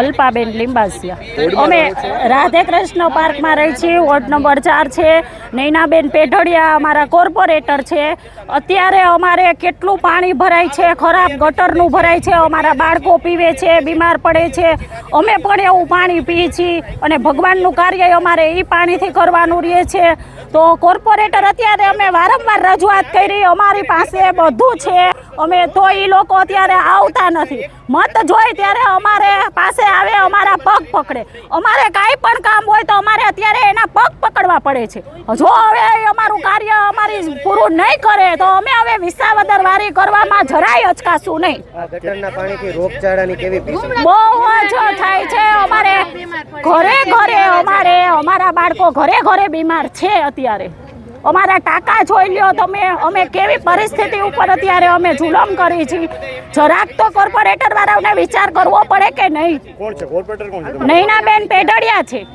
અલ્પાબેન લિંબાસિયા. અમે રાધે કૃષ્ણ પાર્કમાં રહી છીએ. વોર્ડ નંબર ચાર છે. નૈનાબેન પેઢડિયા અમારા કોર્પોરેટર છે. અત્યારે અમારે કેટલું પાણી ભરાય છે? ખરાબ ગટરનું ભરાય છે. અમારા બાળકો પીવે છે બીમાર પડે છે. અમે પણ એવું પાણી પીએ છીએ અને ભગવાનનું કાર્ય અમારે એ પાણીથી કરવાનું રહે છે. તો કોર્પોરેટર અત્યારે અમે વારંવાર રજૂઆત કરી. અમારી પાસે બધું છે. અમે તો એ લોકો અત્યારે આવતા નથી. મત જોઈ ત્યારે અમારે પાસે આવે અમારા પગ પકડે. અમારે કાંઈ પણ કામ હોય તો અમારે અત્યારે એના પગ પકડવા પડે છે. જો હવે અમારું કાર્ય અમારી પૂરું નહીં કરે તો અમે હવે વિસાવદર વારી કરવામાં જરાય અચકાશું નહીં. ગટરના પાણીથી રોગચાળાની કેવી બહુ જ થાય છે. અમારે ઘરે ઘરે અમારે અમારા બાળકો ઘરે ઘરે બીમાર છે અત્યારે. અમારા ટાકા જોઈ લ્યો તમે. અમે કેવી પરિસ્થિતિ ઉપર અત્યારે અમે જુલમ કરી છીએ. જરાક તો કોર્પોરેટર વાળાને વિચાર કરવો પડે કે નહીં? નૈનાબેન પેઢડિયા છે.